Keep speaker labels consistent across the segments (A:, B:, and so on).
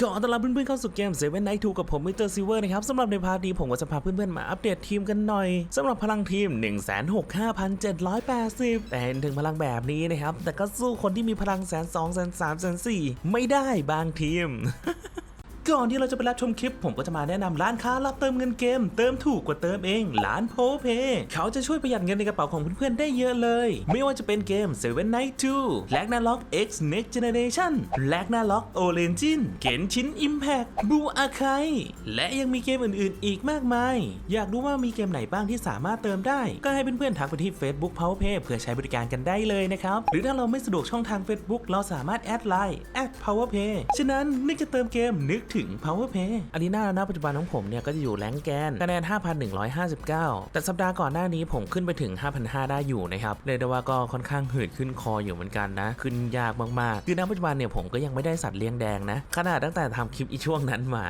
A: ขอต้อนรับเพื่อนๆเข้าสู่เกมเซเว่นไอทูกับผมมิสเตอร์ซิเวอร์นะครับสำหรับในพาร์ทนี้ผมก็จะพาเพื่อนๆมาอัปเดตทีมกันหน่อยสำหรับพลังทีม 165,780 แต่เห็นถึงพลังแบบนี้นะครับ แต่ก็สู้คนที่มีพลังแสนสองแสนสามแสนสี่ไม่ได้บางทีม ก่อนที่เราจะไปรับชมคลิป ผมก็จะมาแนะนำร้านค้ารับเติมเงินเกม เติมถูกกว่าเติมเอง ร้านโพเพเขาจะช่วยประหยัดเงินในกระเป๋าของเพื่อนๆได้เยอะเลย ไม่ว่าจะเป็นเกม Seven Night 2 l a g n a r o k X Next Generation l a g n a r o k Origin เกนชิน Impact บูอาคายและยังมีเกมอื่นๆ อีกมากมาย อยากรู้ว่ามีเกมไหนบ้างที่สามารถเติมได้ ก็ให้เพื่อนๆทักไปที่ Facebook PowerPay เพื่อใช้บริการกันได้เลยนะครับ หรือถ้าเราไม่สะดวกช่องทาง Facebook เราสามารถแอดไลน์ @powerpay ฉะนั้นนึกจะเติมเกมนึกถึงถึง PowerPay อารีนาณปัจจุบันของผมเนี่ยก็จะอยู่แรงแกนคะแนน 5,159 แต่สัปดาห์ก่อนหน้านี้ผมขึ้นไปถึง 5,500 ได้อยู่นะครับเรียกได้ว่าก็ค่อนข้างหืดขึ้นคออยู่เหมือนกันนะ ขึ้นยากมากๆ คือณปัจจุบันเนี่ยผมก็ยังไม่ได้สัตว์เลี้ยงแดงนะ ขนาดตั้งแต่ทำคลิปอีช่วงนั้นมา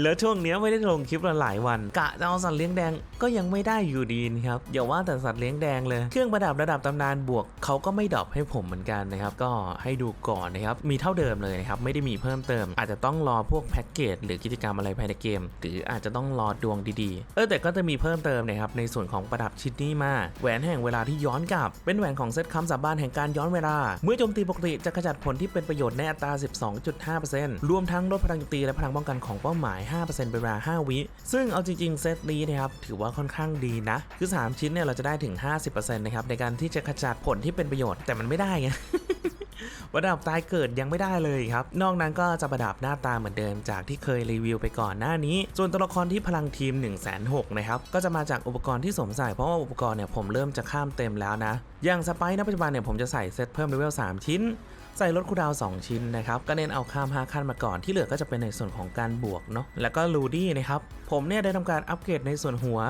A: แล้วช่วงเนี้ยไม่ได้ลงคลิปมาหลายวัน กะจะเอาสัตว์เลี้ยงแดงก็ยังไม่ได้อยู่ดีนะครับอย่าว่าแต่สัตว์เลี้ยงแดงเลย เครื่องประดับระดับตำนานบวกเขาก็ไม่ดรอปให้ผมเหมือนกันนะครับ ก็ให้ดูก่อนนะครับ มีเท่าเดิมเลยนะครับ ไม่ได้มีเพิ่มเติม อาจจะต้องรอพวกแพ็กเกจหรือกิจกรรมอะไรภายในเกม หรืออาจจะต้องรอดวงดีๆ เออแต่ก็จะมีเพิ่มเติมนะครับในส่วนของประดับชิ้นนี้มาแหวนแห่งเวลาที่ย้อนกลับ เป็นแหวนของเซตคำสาบานแห่งการย้อนเวลา เมื่อโจมตีปกติจะขจัดผลที่เป็นประโยชน์ในอัตรา 12.5%รวมทั้งลดพลังโจมตีและพลังป้องกันของเป้าหมาย 5%เป็นเวลา 5 วิ ซึ่งเอาจริง ๆ เซตนี้นะครับถือว่าค่อนข้างดีนะ คือ 3 ชิ้นเนี่ยเราจะได้ถึง 50%นะครับในการที่จะขจัดผลที่เป็นประโยชน์แต่มันไม่ได้ไงประดับตายเกิดยังไม่ได้เลยครับ นอกนั้นก็จะประดับหน้าตาเหมือนเดิมจากที่เคยรีวิวไปก่อนหน้านี้ ส่วนตัวละครที่พลังทีม 1 6 0 0 0นะครับ ก็จะมาจากอุปกรณ์ที่สวมใส่เพราะว่าอุปกรณ์เนี่ยผมเริ่มจะข้ามเต็มแล้วนะ อย่างสไปซ์ณปัจจุบันเนี่ยผมจะใส่เซตเพิ่มเลเวล3 ชิ้น ใส่ลดคูดาว 2 ชิ้นนะครับ ก็เน้นเอาข้าม5ขั้นมาก่อนที่เหลือก็จะเป็นในส่วนของการบวกเนาะแล้วก็ลูดี้นะครับ ผมเนี่ยได้ทำการอัปเกรดในส่วนหัว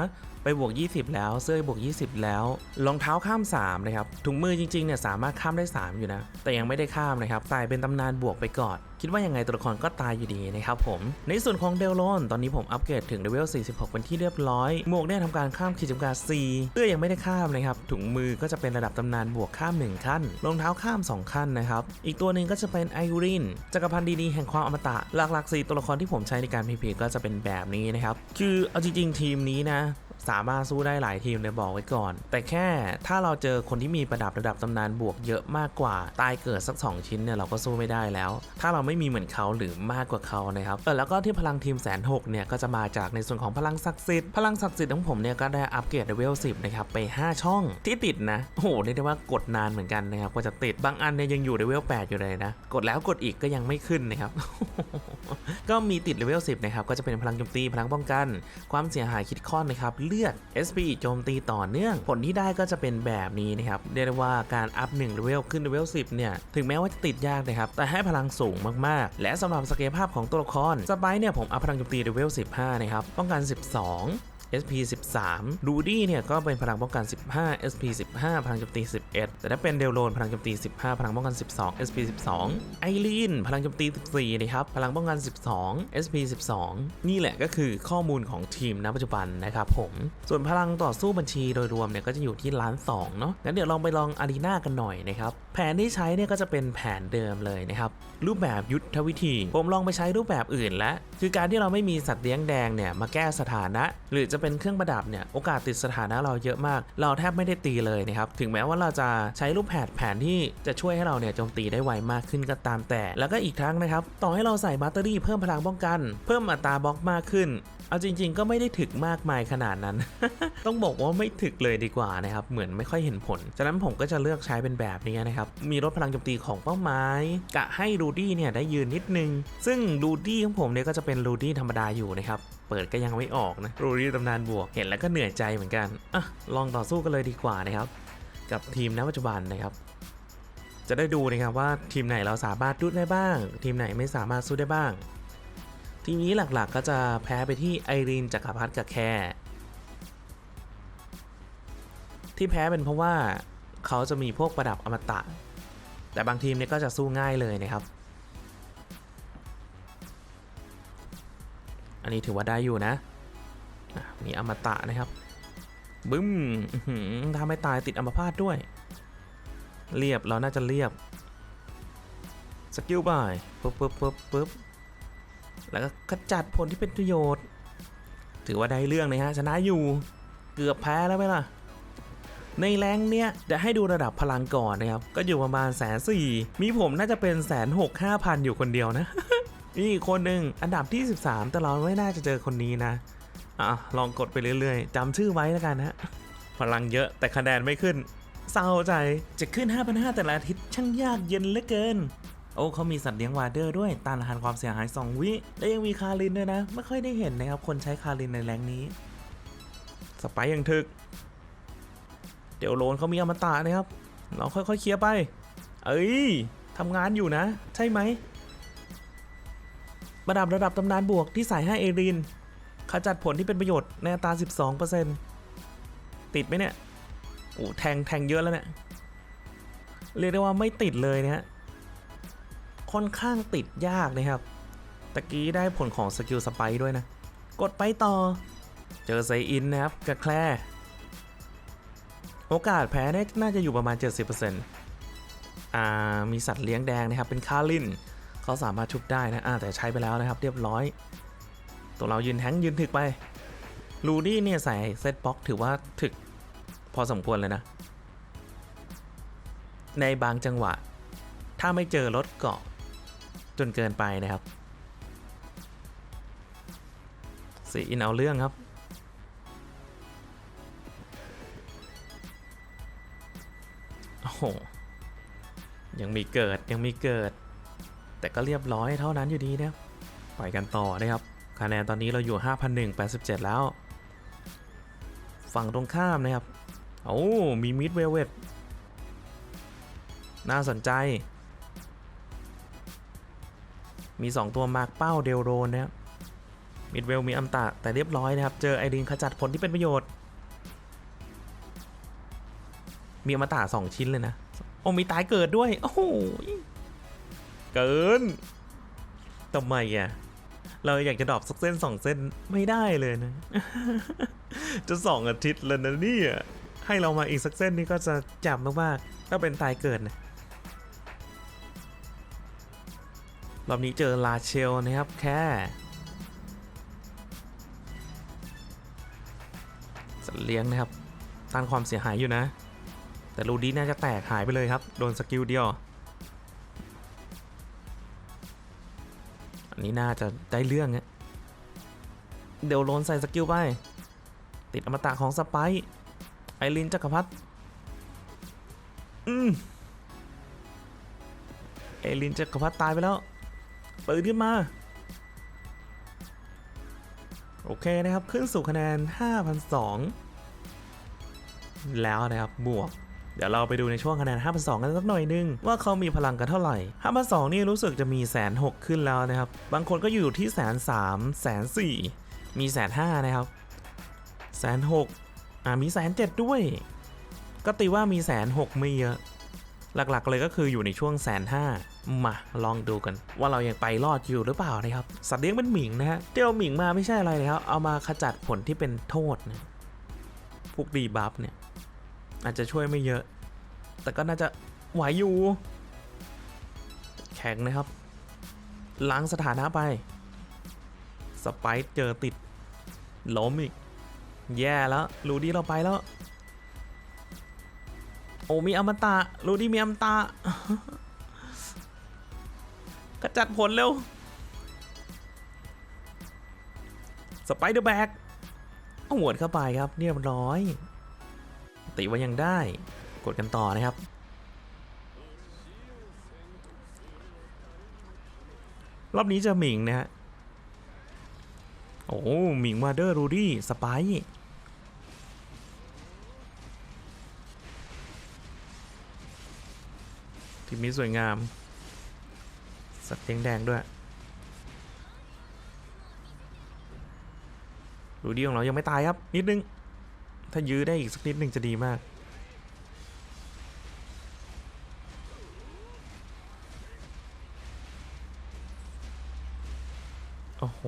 A: ไปบวก 20 แล้วเสื้อบวก 20 แล้วรองเท้าข้าม 3 นะครับถุงมือจริงๆเนี่ยสามารถข้ามได้ 3 อยู่นะ แต่ยังไม่ได้ข้ามนะครับตายเป็นตำนานบวกไปก่อน คิดว่ายังไงตัวละครก็ตายอยู่ดีนะครับผม ในส่วนของเดลโลนตอนนี้ผมอัปเกรดถึงเลเวล 46 เป็นที่เรียบร้อย หมวกเนี่ยทำการข้ามขีดจำกัด 4เสื้อยังไม่ได้ข้ามนะครับ ถุงมือก็จะเป็นระดับตำนานบวกข้าม 1 ขั้น รองเท้าข้าม 2 ขั้นนะครับ อีกตัวหนึ่งก็จะเป็นไอรินจักรพันธ์ดีๆแห่งความอมตะ หลักๆ4ตัวละครที่ผมใช้ในการพีพีก็จะเป็นแบบนี้นะครับ คือเอาจริงๆทีมนี้นะ สามารถสู้ได้หลายทีมเลยบอกไว้ก่อน แต่แค่ถ้าเราเจอคนที่มีประดับระดับตำนานบวกเยอะมากกว่า ตายเกิดสัก 2 ชิ้นเนี่ยเราก็สู้ไม่ได้แล้ว ถ้าเราไม่มีเหมือนเขาหรือมากกว่าเขานะครับเออแล้วก็ที่พลังทีมแสนหกเนี่ยก็จะมาจากในส่วนของพลังศักดิ์สิทธิ์พลังศักดิ์สิทธิ์ของผมเนี่ยก็ได้อัปเกรดเลเวล10นะครับไป 5 ช่องที่ติดนะโอ้โหเรียกได้ว่ากดนานเหมือนกันนะครับกว่าจะติดบางอันเนี่ยยังอยู่เลเวล8อยู่เลยนะกดแล้วกดอีกก็ยังไม่ขึ้นนะครับก็มีติดเลเวล10นะครับก็จะเป็นพลังโจมตีพลังป้องกัน ความเสียหายคิดข้อนนะครับเลือด SP โจมตีต่อเนื่อง ผลที่ได้ก็จะเป็นแบบนี้นะครับ เรียกได้ว่าการอัพ1เลเวลขึ้นเลเวล10 เนี่ย ถึงแม้ว่าจะติดยากนะครับ แต่ให้พลังสูงมากๆ และสำหรับสเกลภาพของตัวละครสไปเนี่ยผมอัพพลังโจมตีเลเวล15 นะครับ ป้องกัน 12 SP 13ดูดี้เนี่ยก็เป็นพลังป้องกัน 15 SP 15 พลังโจมตี 11 แต่ถ้าเป็นเดลโลนพลังโจมตี 15 พลังป้องกัน 12 SP 12 ไอรีนพลังโจมตี 14 นะครับ พลังป้องกัน 12 SP 12 นี่แหละก็คือข้อมูลของทีมณปัจจุบันนะครับผม ส่วนพลังต่อสู้บัญชีโดยรวมเนี่ยก็จะอยู่ที่ล้าน2เนาะ งั้นเดี๋ยวลองไปลองอารีนากันหน่อยนะครับ แผนที่ใช้เนี่ยก็จะเป็นแผนเดิมเลยนะครับ รูปแบบยุทธวิธี ผมลองไปใช้รูปแบบอื่นแล้ว คือการที่เราไม่มีสัตว์เลี้ยงแดงเนี่ยมาแก้สถานะ หรือจะเป็นเครื่องประดับเนี่ยโอกาสติดสถานะเราเยอะมาก เราแทบไม่ได้ตีเลยนะครับถึงแม้ว่าเราจะใช้รูปแผนแผนที่จะช่วยให้เราเนี่ยโจมตีได้ไวมากขึ้นก็ตามแต่ แล้วก็อีกทั้งนะครับต่อให้เราใส่บัตเตอรี่เพิ่มพลังป้องกัน เพิ่มอัตราบล็อกมากขึ้น เอาจริง ๆ ก็ไม่ได้ถึกมากมายขนาดนั้น ต้องบอกว่าไม่ถึกเลยดีกว่านะครับเหมือนไม่ค่อยเห็นผลฉะนั้นผมก็จะเลือกใช้เป็นแบบนี้นะครับมีลดพลังโจมตีของเป้าหมายกะให้รูดี้เนี่ยได้ยืนนิดนึง ซึ่งรูดี้ของผมเนี่ยก็จะเป็นรูดี้ธรรมดาอยู่นะครับเปิดก็ยังไม่ออกนะรูดี้ตำนานบวกเห็นแล้วก็เหนื่อยใจเหมือนกันอะลองต่อสู้กันเลยดีกว่านะครับกับทีมณปัจจุบันนะครับจะได้ดูนะครับว่าทีมไหนเราสามารถดุดได้บ้าง ทีมไหนไม่สามารถสู้ได้บ้าง ทีมนี้หลักๆก็จะแพ้ไปที่ไอรีนจักรพัฒกับแคร์ที่แพ้เป็นเพราะว่าเขาจะมีพวกประดับอมตะ แต่บางทีมเนี่ยก็จะสู้ง่ายเลยนะครับ อันนี้ถือว่าได้อยู่นะ มีอมตะนะครับ บึ้มอื้อหือถ้าไม่ตายติดอัมพาตด้วย เรียบเราน่าจะเรียบ สกิลบายปึ๊บปึ๊บปึ๊บปึ๊บ แล้วก็ขจัดผลที่เป็นประโยชน์ ถือว่าได้เรื่องเลยฮะชนะอยู่เกือบแพ้แล้วไหมล่ะ ในแรงเนี้ยจะให้ดูระดับพลังก่อนนะครับ ก็อยู่ประมาณแสนสี่มีผมน่าจะเป็นแสนหกห้าพันอยู่คนเดียวนะนี่อีกคนหนึ่งอันดับที่ 13 แต่เราไม่น่าจะเจอคนนี้นะอะลองกดไปเรื่อยๆจำชื่อไว้แล้วกันนะพลังเยอะแต่คะแนนไม่ขึ้นเศร้าใจจะขึ้น 5,500แต่ละอาทิตย์ช่างยากเย็นเหลือเกิน โอ้เขามีสัตว์เลี้ยงวาเดอร์ด้วยต้านทานความเสียหาย 2 วิและยังมีคารินด้วยนะ ไม่ค่อยได้เห็นนะครับ คนใช้คารินในแรงนี้ สไปร์ยังถึก เดี๋ยวโลนเขามีอมตะนะครับ เราค่อยๆเคลียร์ไป เอ้ยทำงานอยู่นะ ใช่ไหมระดับระดับตำนานบวกที่ใส่ให้เอรินขจัดผลที่เป็นประโยชน์ในอัตรา 12%ติดไหมเนี่ยโอ้แทงแทงเยอะแล้วเนี่ยเรียกได้ว่าไม่ติดเลยนะฮะ ค่อนข้างติดยากนะครับ ตะกี้ได้ผลของสกิลสไปด้วยนะ กดไปต่อ เจอไซอินนะครับกับแคลร์โอกาสแพ้เนี่ยน่าจะอยู่ประมาณ 70%อ่ามีสัตว์เลี้ยงแดงนะครับเป็นคารินเขาสามารถชุบได้นะอ่าแต่ใช้ไปแล้วนะครับ เรียบร้อย ตัวเรายืนแทงยืนถึกไปลูดี้เนี่ยใส่เซตบ็อกถือว่าถึกพอสมควรเลยนะ ในบางจังหวะ ถ้าไม่เจอรถเกาะ จนเกินไปนะครับ สีอินเอาเรื่องครับ โอ้โห ยังมีเกิดยังมีเกิด แต่ก็เรียบร้อยเท่านั้นอยู่ดีนะครับไปกันต่อนะครับ คะแนนตอนนี้เราอยู่ 5,187 แล้ว ฝั่งตรงข้ามนะครับ โอ้ มีมิดเวลเวตน่าสนใจ มี 2 ตัวมาร์กเป้าเดลโรนนะครับมิดเวลมีอัมตะแต่เรียบร้อยนะครับ เจอไอรินขจัดผลที่เป็นประโยชน์ มีอัมตะ2ชิ้นเลยนะ โอ้มีตายเกิดด้วย โอ้โหเกินทำไมอะเราอยากจะดรอปสักเส้นสองเส้นไม่ได้เลยนะ จะสองอาทิตย์แล้วนะเนี่ยให้เรามาอีกสักเส้นนี่ก็จะจับมากๆถ้าเป็นตายเกิดนะ รอบนี้เจอลาเชลนะครับแค่สัตว์เลี้ยงนะครับต้านความเสียหายอยู่นะ แต่รูดี้น่าจะแตกหายไปเลยครับ โดนสกิลเดียว อันนี้น่าจะได้เรื่องอะเดี๋ยวโลนใส่สกิลไป ติดอมตะของสไปร์ไอรินจักรพรรดิอืมไอรินจักรพรรดิตายไปแล้ว ปืนขึ้นมา โอเคนะครับ ขึ้นสู่คะแนน 5,002 แล้วนะครับ บวก เดี๋ยวเราไปดูในช่วงคะแนน5,200กันสักหน่อยนึง ว่าเขามีพลังกันเท่าไหร่5,200นี่รู้สึกจะมีแสนหกขึ้นแล้วนะครับ บางคนก็อยู่ที่แสนสามแสนสี่มีแสนห้านะครับแสนหกอ่ามีแสนเจ็ดด้วย ก็ตีว่ามีแสนหกไม่เยอะ หลักๆเลยก็คืออยู่ในช่วงแสนห้ามาลองดูกันว่าเรายังไปรอดอยู่หรือเปล่านะครับสัตว์เลี้ยงเป็นหมิงนะฮะที่เอาหมิงมาไม่ใช่อะไรเลยครับเอามาขจัดผลที่เป็นโทษนะพวกดีบัฟเนี่ยอาจจะช่วยไม่เยอะ แต่ก็น่าจะไหวอยู่ แข็งนะครับ ล้างสถานะไป สไปร์เจอติดล้มอีก แย่แล้ว รูดี้เราไปแล้ว โอ้มีอมตะรูดี้มีอมตะกระจัดผลเร็ว สไปเดอร์แบกเอาหวดเข้าไปครับเรียบร้อย ติว่ายังได้ กดกันต่อนะครับรอบนี้จะหมิงนะฮะ โอ้หมิงมาเดอร์รูดี้สไปีมนี้สวยงาม สัตว์เลี้ยงแดงด้วยรูดี้ของเรายังไม่ตายครับ นิดนึง ถ้ายื้อได้อีกสักนิดนึงจะดีมาก โอ้โห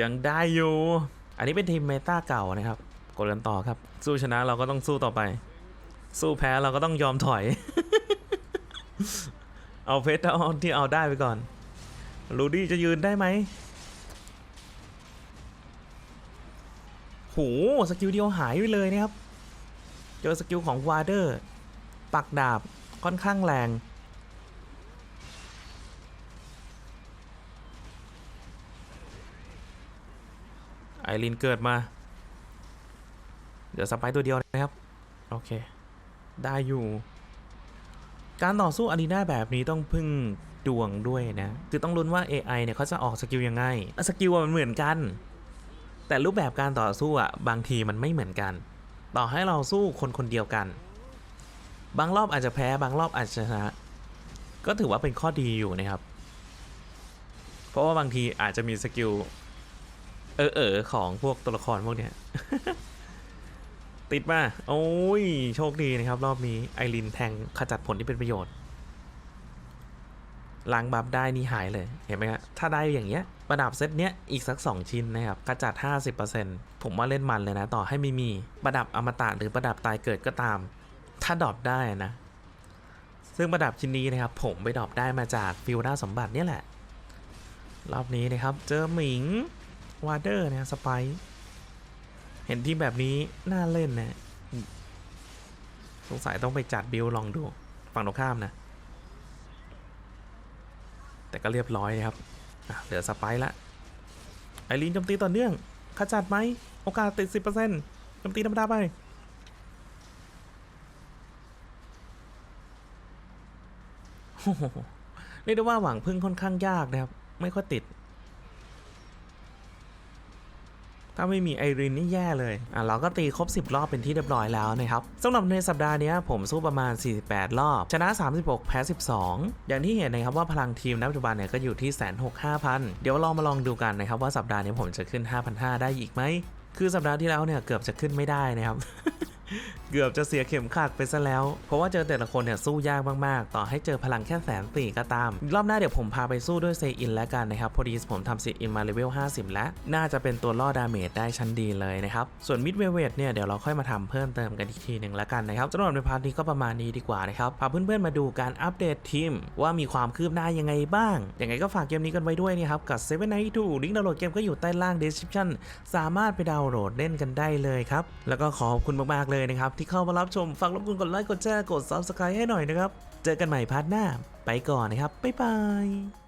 A: ยังได้อยู่ อันนี้เป็นทีมเมตาเก่านะครับ กดกันต่อครับ สู้ชนะเราก็ต้องสู้ต่อไป สู้แพ้เราก็ต้องยอมถอย เอาเพชรเอาที่เอาได้ไปก่อน รูดี้จะยืนได้ไหมโหสกิลเดียวหายไปเลยนะครับ เจอสกิลของวาเดอร์ ปักดาบค่อนข้างแรง ไอรินเกิดมา เดี๋ยวสไปร์ตัวเดียวนะครับ โอเค ได้อยู่ การต่อสู้อารีนาแบบนี้ต้องพึ่งดวงด้วยนะ คือต้องลุ้นว่า AI เนี่ยเขาจะออกสกิลยังไง สกิลมันเหมือนกัน แต่รูปแบบการต่อสู้อะบางทีมันไม่เหมือนกัน ต่อให้เราสู้คนคนเดียวกัน บางรอบอาจจะแพ้บางรอบอาจจะชนะ ก็ถือว่าเป็นข้อดีอยู่นะครับ เพราะว่าบางทีอาจจะมีสกิล เออเออของพวกตัวละครพวกเนี้ย ติดมาโอ้ย โชคดีนะครับ รอบนี้ไอรินแทงขจัดผลที่เป็นประโยชน์ล้างบัฟได้นี่หายเลย เห็นไหมครับถ้าได้อย่างเงี้ย ประดับเซตเนี้ยอีกสัก 2 ชิ้นนะครับขจัด 50%ผมว่าเล่นมันเลยนะ ต่อให้ไม่มีประดับอมตะหรือประดับตายเกิดก็ตาม ถ้าดรอปได้นะ ซึ่งประดับชิ้นนี้นะครับ ผมไปดรอปได้มาจากฟิลด้าสมบัติเนี่ยแหละ รอบนี้นะครับ เจอหมิง วาเดอร์นะสไปซ์เห็นทีมแบบนี้น่าเล่นนะสงสัยต้องไปจัดบิลลองดู ฝั่งตรงข้ามนะ แต่ก็เรียบร้อยนะครับเหลือสไปซ์ละไอรีนโจมตีต่อเนื่องขจัดไหม โอกาสติด 10%โจมตีธรรมดาไป เรียกได้ว่าหวังพึ่งค่อนข้างยากนะครับ ไม่ค่อยติด ถ้าไม่มีไอรินนี่แย่เลยอะเราก็ตีครบ 10 รอบเป็นที่เรียบร้อยแล้วนะครับสำหรับในสัปดาห์นี้ผมสู้ประมาณ 48 รอบ ชนะ 36 แพ้ 12 อย่างที่เห็นนะครับว่าพลังทีมณปัจจุบันเนี่ยก็อยู่ที่แสนหกห้าพันเดี๋ยวลองมาลองดูกันนะครับว่าสัปดาห์นี้ผมจะขึ้น 5,500 ได้อีกไหมคือสัปดาห์ที่แล้วเนี่ยเกือบจะขึ้นไม่ได้นะครับเกือบจะเสียเข็มขัดไปซะแล้ว เพราะว่าเจอแต่ละคนเนี่ยสู้ยากมาก ๆ ต่อให้เจอพลังแค่แสนตีก็ตาม รอบหน้าเดี๋ยวผมพาไปสู้ด้วยเซอินแล้วกันนะครับ พอดีผมทำเซอินมาเลเวล 50 แล้ว น่าจะเป็นตัวล่อดาเมจได้ชั้นดีเลยนะครับ ส่วนมิดเวเวทเนี่ยเดี๋ยวเราค่อยมาทำเพิ่มเติมกันอีกทีหนึ่งแล้วกันนะครับสำหรับในพาร์ทนี้ก็ประมาณนี้ดีกว่านะครับ พาเพื่อน ๆ มาดูการอัปเดตทีมว่ามีความคืบหน้ายังไงบ้าง ยังไงก็ฝากเกมนี้กันไว้ด้วยนะครับกับ7 Night 2ลิงก์ดาวน์โหลดเกมก็อยู่ใต้ล่าง description สามารถไปดาวน์โหลดเล่นกันได้เลยครับแล้วก็ขอบคุณมากๆเลยนะครับที่เข้ามารับชมฝากรบกวนกดไลค์กดแชร์กด subscribe ให้หน่อยนะครับ เจอกันใหม่พาร์ทหน้า ไปก่อนนะครับ บ๊ายบาย